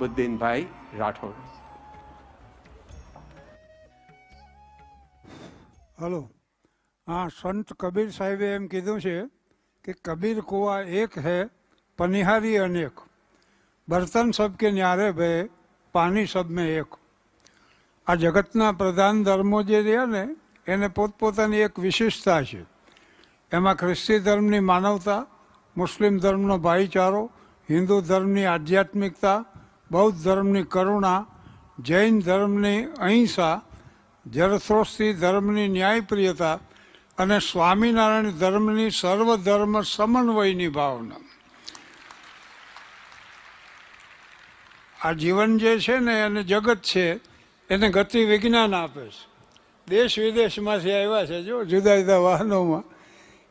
બુદ્દીનભાઈ Rathod hello હા સંત કબીર સાહેબે એમ કીધું છે કે કબીર કુવા એક હે, પનિહારી અનેક। બર્તન સબકે ન્યારે ભે પાણી સબ મેં એક। આ જગતના પ્રધાન ધર્મો જે રહ્યા ને, એને પોતપોતાની એક વિશેષતા છે। એમાં ખ્રિસ્તી ધર્મની માનવતા, મુસ્લિમ ધર્મનો ભાઈચારો, હિન્દુ ધર્મની આધ્યાત્મિકતા બૌદ્ધ ધર્મની કરુણા, જૈન ધર્મની અહિંસા જરથોસ્તી ધર્મની ન્યાયપ્રિયતા અને સ્વામિનારાયણ ધર્મની સર્વધર્મ સમન્વયની ભાવના. આ જીવન જે છે ને અને જગત છે, એને ગતિ વિજ્ઞાન આપે છે. દેશ વિદેશમાંથી આવ્યા છે, જો જુદા જુદા વાહનોમાં.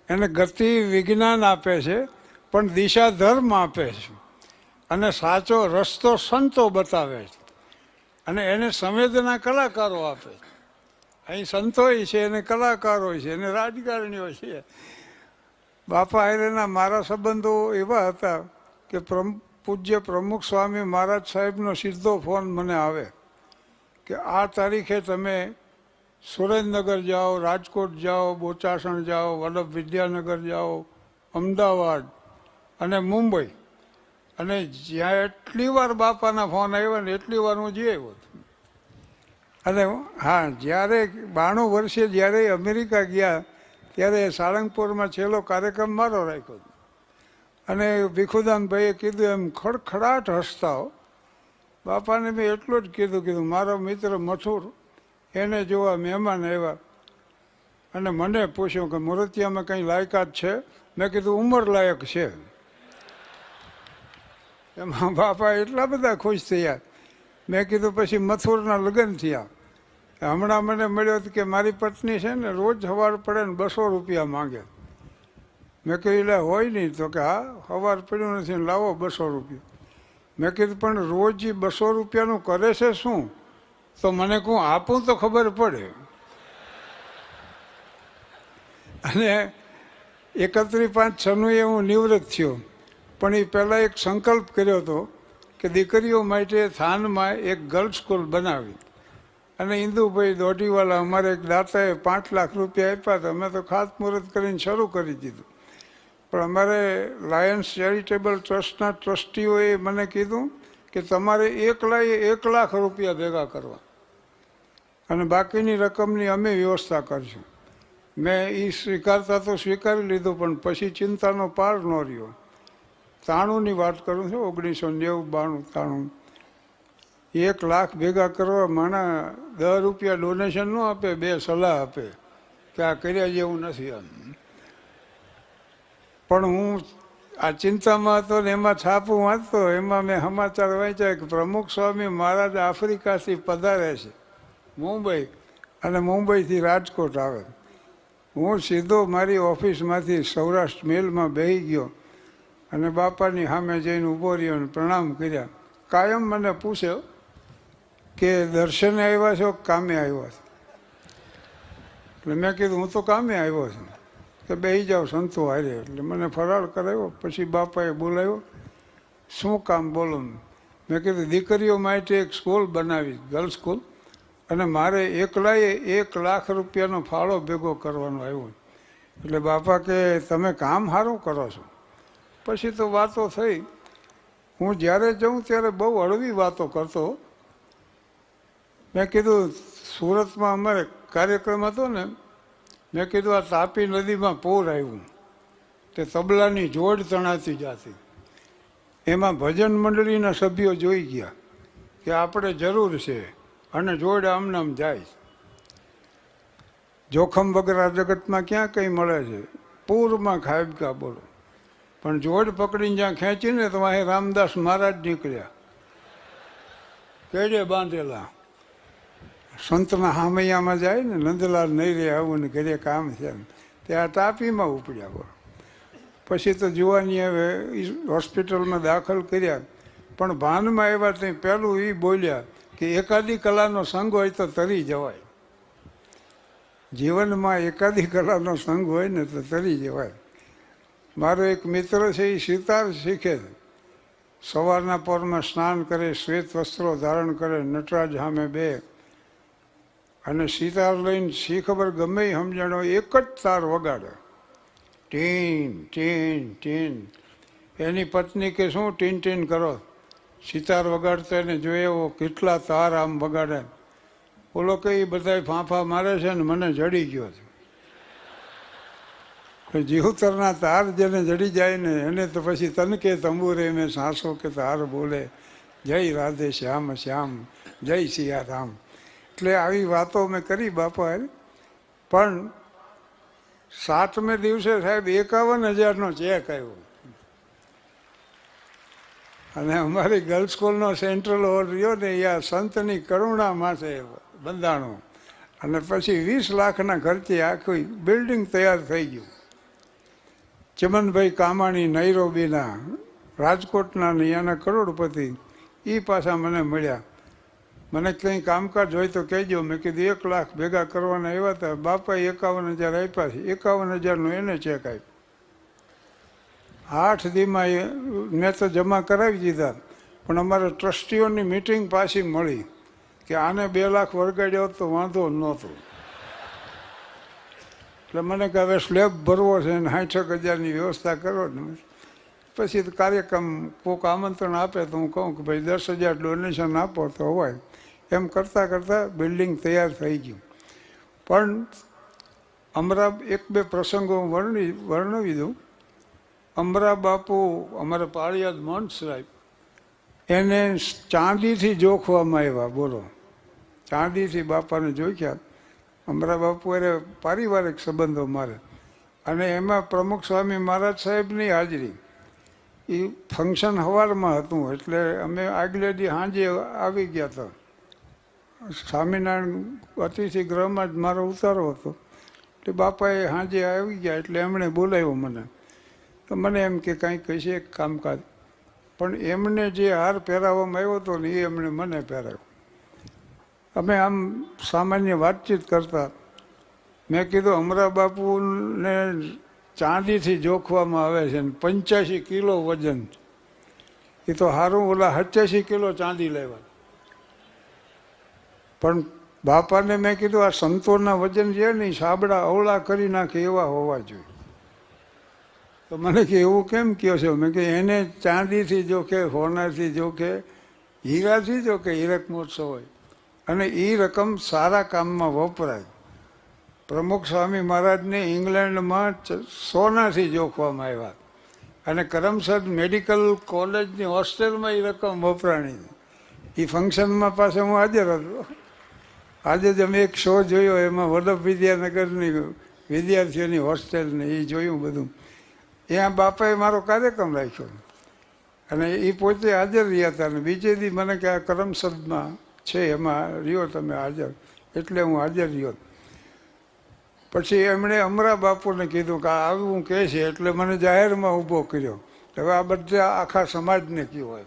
એને ગતિ વિજ્ઞાન આપે છે, પણ દિશા ધર્મ આપે છે. અને સાચો રસ્તો સંતો બતાવે છે. અને એને સંવેદના કલાકારો આપે અહીં સંતોય છે અને કલાકારો છે અને રાજકારણીઓ છે. બાપા હારેના મારા સંબંધો એવા હતા કે પ્રમ- પૂજ્ય પ્રમુખ સ્વામી મહારાજ સાહેબનો સીધો ફોન મને આવે કે આ તારીખે તમે સુરેન્દ્રનગર જાઓ, રાજકોટ જાઓ, બોચાસણ જાઓ, વલ્લભ વિદ્યાનગર જાઓ, અમદાવાદ અને મુંબઈ. અને જ્યાં એટલી વાર બાપાના ફોન આવ્યા ને એટલી વાર હું જઈ આવ્યો હતો. અને હા જ્યારે બાણું વર્ષે જ્યારે અમેરિકા ગયા, ત્યારે સાળંગપુરમાં છેલ્લો કાર્યક્રમ મારો રાખ્યો હતો. અને ભીખુદાનભાઈએ કીધું એમ, ખડખડાટ હસતા હો. બાપાને મેં એટલું જ કીધું કીધું, મારો મિત્ર મથુર, એને જોવા મહેમાન આવ્યા. અને મને પૂછ્યું કે, મૂર્તિયામાં કંઈ લાયકાત છે? મેં કીધું ઉંમર લાયક છે. એમાં બાપા, એટલા બધા ખુશ થયા. મેં કીધું, પછી મથુરના લગ્ન થયા. હમણાં મને મળ્યો કે, મારી પત્ની છે ને, રોજ સવાર પડે ને બસો રૂપિયા માંગે. મેં કહ્યું એટલે હોય નહીં. તો કે, હા સવાર પડ્યું નથી લાવો બસો રૂપિયા. મેં કીધું, પણ રોજ એ બસો રૂપિયાનું કરે છે શું? તો મને કહું, આપું તો ખબર પડે. અને એકત્રી પાંચ છનું એ હું નિવૃત્ત થયો. પણ એ પહેલાં એક સંકલ્પ કર્યો હતો કે દીકરીઓ માટે થાનમાં એક ગર્લ્સ સ્કૂલ બનાવી. અને ઇન્દુભાઈ દોઢીવાલા અમારે એક દાતાએ પાંચ લાખ રૂપિયા આપ્યા હતા અમે તો ખાતમુહૂર્ત કરીને શરૂ કરી દીધું. પણ અમારે લાયન્સ ચેરિટેબલ ટ્રસ્ટના ટ્રસ્ટીઓએ મને કીધું કે તમારે એકલાએ એક લાખ રૂપિયા ભેગા કરવા. અને બાકીની રકમની અમે વ્યવસ્થા કરશું. મેં એ સ્વીકારતા તો સ્વીકારી લીધું પણ પછી ચિંતાનો પાર ન રહ્યો. ત્રાણુંની વાત કરું છું, ઓગણીસો નેવું, બાણું ત્રાણું એક લાખ ભેગા કરવા માણા દસ રૂપિયા ડોનેશન ન આપે, બે સલાહ આપે. કે આ કર્યા જેવું નથી એમ. પણ હું આ ચિંતામાં હતો ને એમાં છાપું વાંચતો, એમાં મેં સમાચાર વાંચ્યા કે પ્રમુખ સ્વામી મહારાજ આફ્રિકાથી પધારે છે, મુંબઈ. અને મુંબઈથી રાજકોટ આવે. હું સીધો મારી ઓફિસમાંથી સૌરાષ્ટ્ર મેલમાં બેસી ગયો. અને બાપાની સામે જઈને ઊભો રહ્યો અને પ્રણામ કર્યા. કાયમ મને પૂછ્યો કે દર્શને આવ્યા છો કામે આવ્યા છો? એટલે મેં કીધું, હું તો કામે આવ્યો છું. કે બે જાઓ, સંતો હારે. એટલે મને ફરાળ કરાવ્યો પછી બાપાએ બોલાવ્યો, શું કામ બોલો મેં કીધું, દીકરીઓ માટે એક સ્કૂલ બનાવી ગર્લ્સ સ્કૂલ. અને મારે એકલાએ એક લાખ રૂપિયાનો ફાળો ભેગો કરવાનો આવ્યો. એટલે બાપા કે, તમે કામ સારું કરો છો? પછી તો વાતો થઈ. હું જ્યારે જાઉં ત્યારે બહુ હળવી વાતો કરતો. મેં કીધું, સુરતમાં અમારે કાર્યક્રમ હતો ને, મેં કીધું, આ તાપી નદીમાં પૂર આવ્યું. તે તબલાની જોડ તણાતી જાતી. એમાં ભજન મંડળીના સભ્યો જોઈ ગયા કે આપણે જરૂર છે અને જોડ આમનામ જાય. જોખમ વગર આ જગતમાં ક્યાં કંઈ મળે છે? પૂરમાં ખાબકા બોલો. પણ જોડ પકડીને જ્યાં ખેંચીને તો અહીં રામદાસ મહારાજ નીકળ્યા. કેડે બાંધેલા? સંતના હામૈયામાં જાય ને નંદલાલ નહીં રે આવું ને ઘરે કામ છે ત્યાં તાપીમાં ઉપડ્યા બોલો પછી તો જુવાની હવે હોસ્પિટલમાં દાખલ કર્યા. પણ ભાનમાં એવા ત્યાં પહેલું એ બોલ્યા કે એકાદી કલાનો સંગ હોય તો તરી જવાય. જીવનમાં એકાદી કલાનો સંગ હોય ને તો તરી જવાય. મારો એક મિત્ર છે, એ સિતાર શીખે. સવારના પરમાં સ્નાન કરે, શ્વેત વસ્ત્રો ધારણ કરે, નટરાજ સામે બે. અને સિતાર લઈને શી ખબર ગમે સમજાણો, એક જ તાર વગાડે. Tin tin tin. એની પત્ની કે, શું ટીન ટીન કરો? સિતાર વગાડતા એને જોઈએ એવો કેટલા તાર આમ વગાડે. ઓલો કે એ બધા ફાંફા મારે છે ને મને જડી ગયો છે. જીવતરના તાર જેને જડી જાય ને, એને તો પછી તનકે તંબુરે મેં સાસો કે તાર બોલે, જય રાધે શ્યામ શ્યામ, જય સિયારામ. એટલે આવી વાતો મેં કરી બાપા પણ સાતમે દિવસે સાહેબ એકાવન હજારનો ચેક આવ્યો. અને અમારી ગર્લ્સ સ્કૂલનો સેન્ટ્રલ હોલ રહ્યો ને, એ આ સંતની કરુણા માટે બંધાણો. અને પછી વીસ લાખના ખર્ચે આખી બિલ્ડિંગ તૈયાર થઈ ગયું. ચમનભાઈ કામાણી નૈરોબીના રાજકોટના અહીંયાના કરોડપતિ એ પાછા મને મળ્યા. મને કંઈ કામકાજ હોય તો કહેજો. મેં કીધું, એક લાખ ભેગા કરવાના આવ્યા હતા. બાપાએ એકાવન હજાર આપ્યા છે. એકાવન હજારનો એને ચેક આપ્યો. આઠ દીમાં મેં તો જમા કરાવી દીધા. પણ અમારે ટ્રસ્ટીઓની મિટિંગ પાછી મળી કે આને બે લાખ વરગાડ્યો હોત તો વાંધો નહોતો. એટલે મને કે હવે સ્લેબ ભરવો છે ને સાઠ હજારની વ્યવસ્થા કરો ને પછી કાર્યક્રમ કોઈક આમંત્રણ આપે તો હું કહું કે ભાઈ દસ હજાર ડોનેશન આપો તો હોય. એમ કરતાં કરતાં બિલ્ડિંગ તૈયાર થઈ ગયું. પણ અમારા એક બે પ્રસંગો હું વર્ણી, વર્ણવી દઉં. અમરા બાપુ અમારા પાળિયાદ મહંત સાહેબ, એને ચાંદીથી જોખવામાં આવ્યા, બોલો. ચાંદીથી બાપાને જોખ્યા. અમરા બાપુ અરે પારિવારિક સંબંધો મારે. અને એમાં પ્રમુખ સ્વામી મહારાજ સાહેબની હાજરી. એ ફંક્શન હવારમાં હતું, એટલે અમે આગલે દી સાંજે આવી ગયા હતા. સ્વામિનારાયણ અતિથિ ગૃહમાં જ મારો ઉતારો હતો. એટલે બાપાએ સાંજે આવી ગયા, એટલે એમણે બોલાવ્યો મને. તો મને એમ કે કાંઈ કહેશે કામકાજ. પણ એમને જે હાર પહેરાવવામાં આવ્યો હતો ને એ એમણે મને પહેરાવ્યો. અમે આમ સામાન્ય વાતચીત કરતા. મેં કીધું અમરા બાપુને ચાંદીથી જોખવામાં આવે છે ને પંચ્યાસી કિલો વજન. એ તો સારું ઓલા સત્યાસી કિલો ચાંદી લેવા. પણ બાપાને મેં કીધું, આ સંતોના વજન છે ને સાબડા અવળા કરી નાખે એવા હોવા જોઈએ. તો મને કે, એવું કેમ કહો છો? મેં કે, એને ચાંદીથી જોખે, હોનાથી જોખે, હીરાથી જોખે, હીરક મહોત્સવ હોય. અને એ રકમ સારા કામમાં વપરાય. પ્રમુખ સ્વામી મહારાજને ઇંગ્લેન્ડમાં સોનાથી જોખવામાં આવ્યા અને કરમસદ મેડિકલ કોલેજની હોસ્ટેલમાં એ રકમ વપરાણી. એ ફંક્શનમાં પાસે હું હાજર હતો. આજે જ અમે એક શો જોયો, એમાં વલ્લભ વિદ્યાનગરની વિદ્યાર્થીઓની હોસ્ટેલને એ જોયું બધું. ત્યાં બાપાએ મારો કાર્યક્રમ રાખ્યો. અને એ પોતે હાજર રહ્યા હતા અને બીજે દી મને કે આ કરમસદમાં છે, એમાં રહ્યો તમે હાજર. એટલે હું હાજર રહ્યો. પછી એમણે અમરા બાપુને કીધું કે આવું કહે છે, એટલે મને જાહેરમાં ઊભો કર્યો. હવે આ બધા આખા સમાજને કયો હોય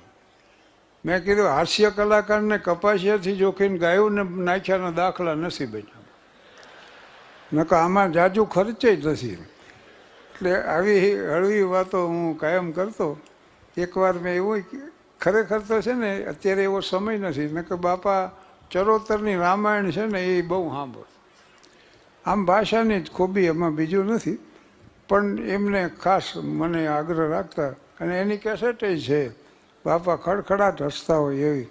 મેં કીધું, હાસ્ય કલાકારને કપાસિયાથી જોખીને ગાયું ને નાખ્યાના દાખલા નથી બન્યા નકર આમાં જાજુ ખર્ચે જ નથી. એટલે આવી હળવી વાતો હું કાયમ કરતો. એકવાર મેં એવું ખરેખર તો છે ને, અત્યારે એવો સમય નથી. નકર બાપા ચરોતરની રામાયણ છે ને, એ બહુ સાંભળ. આમ ભાષાની જ ખૂબી એમાં બીજું નથી, પણ એમને ખાસ મને આગ્રહ રાખતા, અને એની કેસેટ છે, બાપા ખડખડાટ હસતા હોય એવી.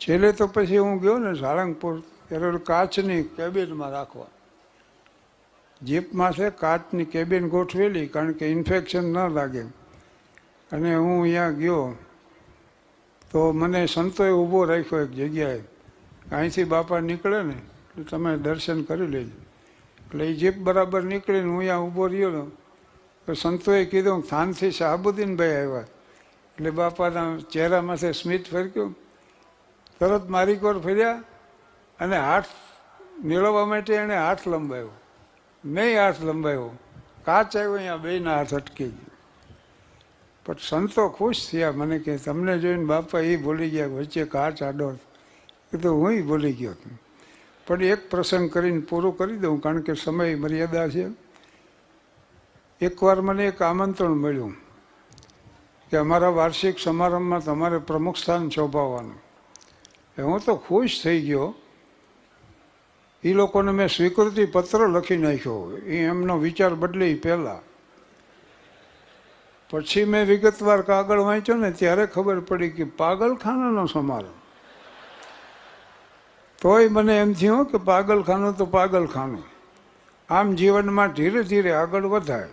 છેલ્લે તો પછી હું ગયો ને સાળંગપુર ત્યારે કાચની કેબિનમાં રાખવા. જીપમાં છે, કાચની કેબિન ગોઠવેલી, કારણ કે ઇન્ફેક્શન ન લાગે. અને હું અહીંયા ગયો તો મને સંતોએ ઊભો રાખ્યો એક જગ્યાએ. અહીંથી બાપા નીકળે ને એટલે તમે દર્શન કરી લેજો. એટલે એ જીપ બરાબર નીકળીને હું અહીંયા ઊભો રહ્યો ને, તો સંતોએ કીધું, થાનથી શાહબુદ્દીનભાઈ આવ્યા. એટલે બાપાના ચહેરામાંથી સ્મિત ફરક્યું. તરત મારી કોર ફર્યા અને હાથ મેળવવા માટે એણે હાથ લંબાવ્યો મેં હાથ લંબાવ્યો કાચ આવ્યો, અહીંયા બેના હાથ અટકી ગયો. પણ સંતો ખુશ થયા. મને કે, તમને જોઈને બાપા એ ભૂલી ગયા, વચ્ચે કાચ ચાડો એ તો હું ભૂલી ગયો. પણ એક પ્રસંગ કરીને પૂરો કરી દઉં, કારણ કે સમય મર્યાદા છે. એકવાર મને એક આમંત્રણ મળ્યું કે અમારા વાર્ષિક સમારંભમાં તમારે પ્રમુખ સ્થાન શોભાવવાનું. હું તો ખુશ થઈ ગયો. એ લોકોને મેં સ્વીકૃતિ પત્ર લખી નાખ્યો. એ એમનો વિચાર બદલે પહેલાં. પછી મેં વિગતવાર કાગળ વાંચ્યો ને ત્યારે ખબર પડી કે પાગલખાનાનો સમારંભ તોય મને એમ થયું કે પાગલખાનું તો પાગલખાનું. આમ જીવનમાં ધીરે ધીરે આગળ વધાય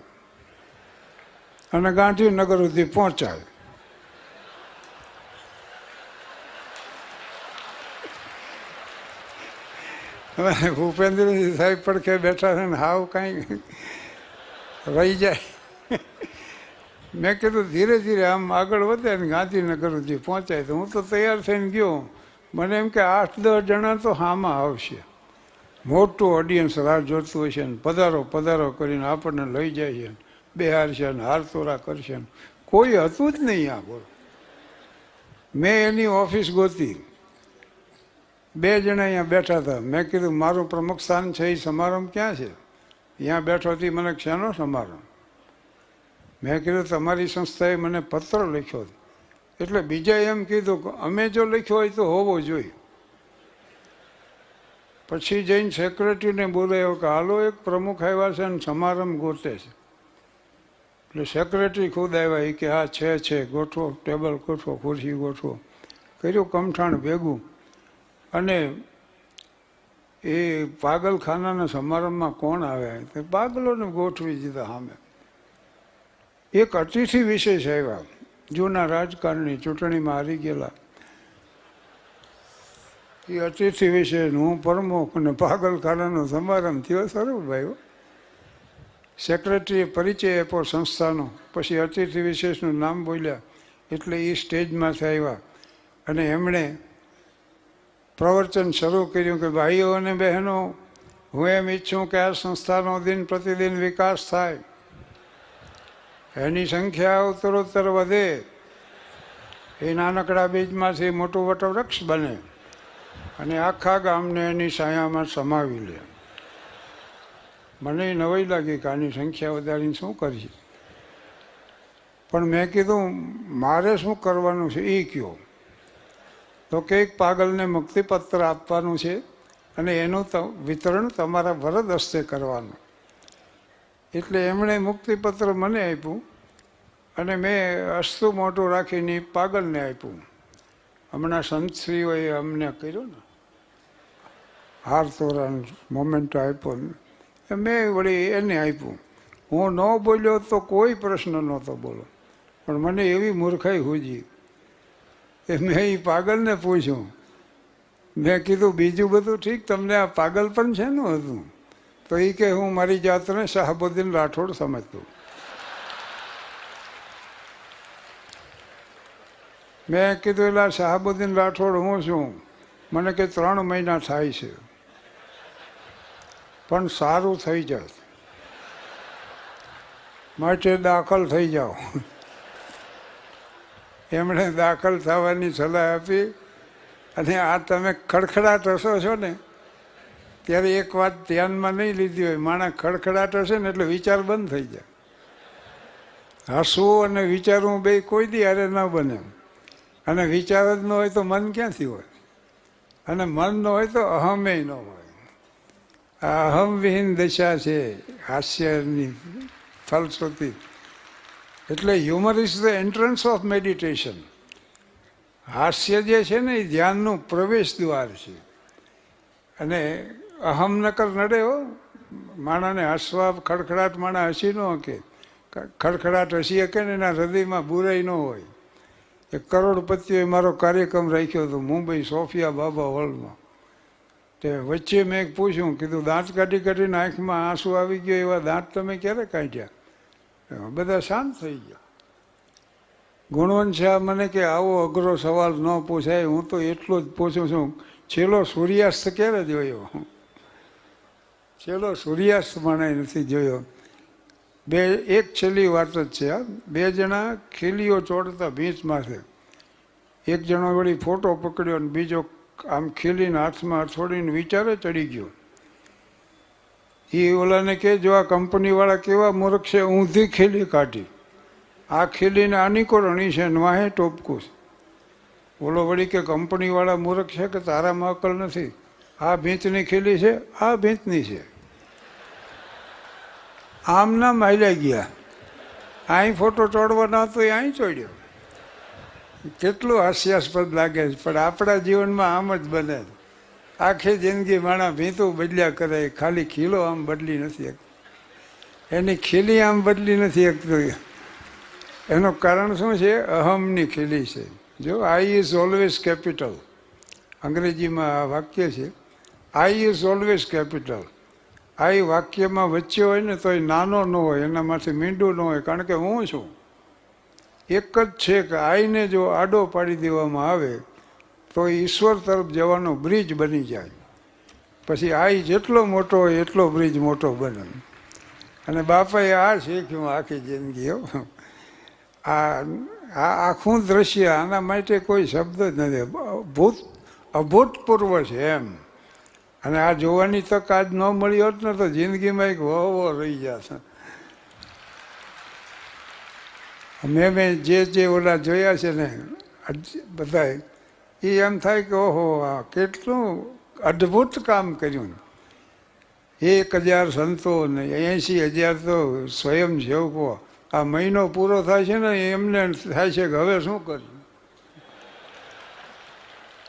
અને ગાંધીનગર સુધી પહોંચાય. ભૂપેન્દ્રજી સાહેબ પડખે બેઠા છે ને હાવ કાંઈ રહી જાય. મેં કીધું, ધીરે ધીરે આમ આગળ વધે ને ગાંધીનગર સુધી પહોંચાય તો હું તો તૈયાર થઈને ગયો. મને એમ કે આઠ દસ જણા તો હામાં આવશે. મોટું ઓડિયન્સ રાહ જોતું હશે ને પધારો પધારો કરીને આપણને લઈ જાય છે બેહારશે ને હાર તોરા કરશે ને. કોઈ હતું જ નહીં આ બોલો. મેં એની ઓફિસ ગોતી. બે જણા અહીંયા બેઠા હતા. મેં કીધું, મારું પ્રમુખ સ્થાન છે, એ સમારંભ ક્યાં છે? અહીંયા બેઠો હતી મને શાનો સમારંભ. મેં કીધું, તમારી સંસ્થાએ મને પત્ર લખ્યો એટલે બીજા એમ કીધું કે, અમે જો લખ્યો હોય તો હોવો જોઈએ. પછી જઈને સેક્રેટરીને બોલાયો કે, હાલો, એક પ્રમુખ આવ્યા છે અને સમારંભ ગોતે છે. એટલે સેક્રેટરી ખુદ આવ્યા, એ કે, હા, છે છે, ગોઠવો, ટેબલ ગોઠવો, ખુરશી ગોઠવો. કર્યું, કમઠાણ ભેગું. અને એ પાગલખાનાના સમારંભમાં કોણ આવ્યા? તે પાગલોને ગોઠવી દીધા સામે. એક અતિથિ વિશેષ આવ્યા જૂના રાજકારણી ચૂંટણીમાં હારી ગયેલા. એ અતિથિ વિશેષ હું પ્રમુખ અને પાગલખાનાનો સમારંભ થયો. સરોભાઈ સેક્રેટરીએ પરિચય આપ્યો સંસ્થાનો. પછી અતિથિ વિશેષનું નામ બોલ્યા. એટલે એ સ્ટેજમાંથી આવ્યા. અને એમણે પ્રવચન શરૂ કર્યું કે ભાઈઓ અને બહેનો, હું એમ ઈચ્છું કે આ સંસ્થાનો દિન પ્રતિદિન વિકાસ થાય. એની સંખ્યા ઉત્તરોત્તર વધે. એ નાનકડા બીજમાંથી મોટું વટવૃક્ષ બને અને આખા ગામને એની છાયામાં સમાવી લે. મને નવાઈ લાગી કે આની સંખ્યા વધારીને શું કરીએ? પણ મેં કીધું, મારે શું કરવાનું છે? એ કયો. તો કે એક પાગલને મુક્તિપત્ર આપવાનું છે અને એનું વિતરણ તમારા વરદ હસ્તે કરવાનું. એટલે એમણે મુક્તિપત્ર મને આપ્યું અને મેં અસ્તુ મોટું રાખીને પાગલને આપ્યું. હમણાં સંતશ્રીઓએ અમને કર્યો ને, હાર તોરણ મોમેન્ટો આપ્યો ને મેં વળી એને આપ્યું. હું ન બોલ્યો તો કોઈ પ્રશ્ન નહોતો બોલો પણ મને એવી મૂર્ખાઈ હુજી એ મેં એ પાગલને પૂછ્યું. મેં કીધું, બીજું બધું ઠીક? તમને આ પાગલ પણ છે ને હતું તો એ કે હું મારી જાતને શાહબુદ્દીન રાઠોડ સમજતો. મેં કીધું એટલે શાહબુદ્દીન રાઠોડ હું છું? મને કે ત્રણ મહિના થાય છે. પણ સારું થઈ જાય માટે દાખલ થઈ જાઓ. એમણે દાખલ થવાની સલાહ આપી. અને આ તમે ખડખડાટ હશો છો ને ત્યારે એક વાત ધ્યાનમાં નહીં લીધી હોય. માણસ ખડખડાટ હશે ને એટલે વિચાર બંધ થઈ જાય. હસવું અને વિચારવું બે કોઈ દી અરે ન બને. અને વિચાર જ ન હોય તો મન ક્યાંથી હોય? અને મન ન હોય તો અહમે ન હોય. આ અહમવિહીન દશા છે હાસ્યની ફલશ્રુતિ. એટલે humour is the entrance of meditation. હાસ્ય જે છે ને એ ધ્યાનનું પ્રવેશ દ્વાર છે. અને અહમ નકર નડે હો. માણાને હસવા ખડખડાટ માણા હસી ન કે ખડખડાટ હસી શકે ને એના હૃદયમાં બુરાઈ ન હોય. એ કરોડપતિઓએ મારો કાર્યક્રમ રાખ્યો હતો, મુંબઈ સોફિયા બાબા હોલમાં. તે વચ્ચે મેં એક પૂછ્યું, કીધું, દાંત કાઢી કાઢીને આંખમાં આંસુ આવી ગયો, એવા દાંત તમે ક્યારે કાઢ્યા? બધા શાંત થઈ ગયા. ગુણવંત શાહ મને કે, આવો અઘરો સવાલ ન પૂછાય, હું તો એટલો જ પૂછું છું. છેલ્લો સૂર્યાસ્ત ક્યારે જોયો છેલ્લો સૂર્યાસ્ત મને નથી જોયો. બે, એક છેલ્લી વાત જ છે બે જણા ખીલીઓ ચોડતા ભીંસમાંથી એક જણો વળી ફોટો પકડ્યો અને બીજો આમ ખીલીને હાથમાં છોડીને વિચારે ચડી ગયો. એ ઓલાને કે જો આ કંપનીવાળા કેવા મૂર્ખ છે, ઊંધી ખીલી કાઢી. આ ખીલીને આની કોરણી છે વાહે ટોપકું ઓલો વળી કે, કંપનીવાળા મૂર્ખ છે કે તારામાં અકલ નથી? આ ભીંતની ખીલી છે, આ ભીંતની છે. આમ ના માલ્યા ગયા. અહીં ફોટો ચોડવાનો હતો, એ અહીં ચોડ્યો. કેટલું હાસ્યાસ્પદ લાગે છે, પણ આપણા જીવનમાં આમ જ બને આખી જિંદગી માણા ભીંતું બદલ્યા કરે, ખાલી ખીલો આમ બદલી નથી એની ખીલી આમ બદલી નથી એકતી એનું કારણ શું છે? અહમની ખીલી છે. જો આઈ ઇઝ ઓલવેઝ કેપિટલ અંગ્રેજીમાં આ વાક્ય છે I is always capital I વાક્યમાં વચ્ચે હોય ને તો એ નાનો ન હોય, એનામાંથી મીંડું ન હોય, કારણ કે હું છું. એક જ છે કે આઈને જો આડો પાડી દેવામાં આવે, તો એ ઈશ્વર તરફ જવાનો બ્રિજ બની જાય. પછી આઈ જેટલો મોટો હોય, એટલો બ્રિજ મોટો બને. અને બાપાએ આ શીખ્યું આખી જિંદગી આ આખું દ્રશ્ય આના માટે કોઈ શબ્દ જ નથી. ભૂત અભૂતપૂર્વ છે એમ. અને આ જોવાની તક આજ ન મળી હોત ને તો જિંદગીમાં એક વહવો રહી જશે. મેં મેં જે જે ઓલા જોયા છે ને બધા, એ એમ થાય કે ઓહો, આ કેટલું અદ્ભુત કામ કર્યું એક હજાર સંતો ને એંશી હજાર તો સ્વયં સેવકો. આ મહિનો પૂરો થાય છે ને, એમને થાય છે કે હવે શું કરવું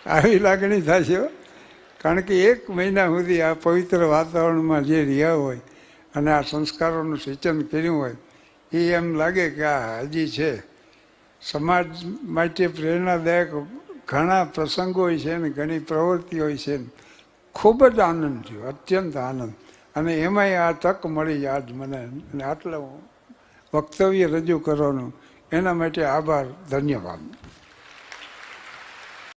આવી લાગણી થાય છે. કારણ કે એક મહિના સુધી આ પવિત્ર વાતાવરણમાં જે રહ્યા હોય અને આ સંસ્કારોનું સિંચન કર્યું હોય, એ એમ લાગે કે આ હજી છે. સમાજ માટે પ્રેરણાદાયક ઘણા પ્રસંગો હોય છે ને ઘણી પ્રવૃત્તિઓ છે ને. ખૂબ જ આનંદ થયો, અત્યંત આનંદ. અને એમાંય આ તક મળી આજ મને. અને આટલું વક્તવ્ય રજૂ કરવાનું. એના માટે આભાર, ધન્યવાદ.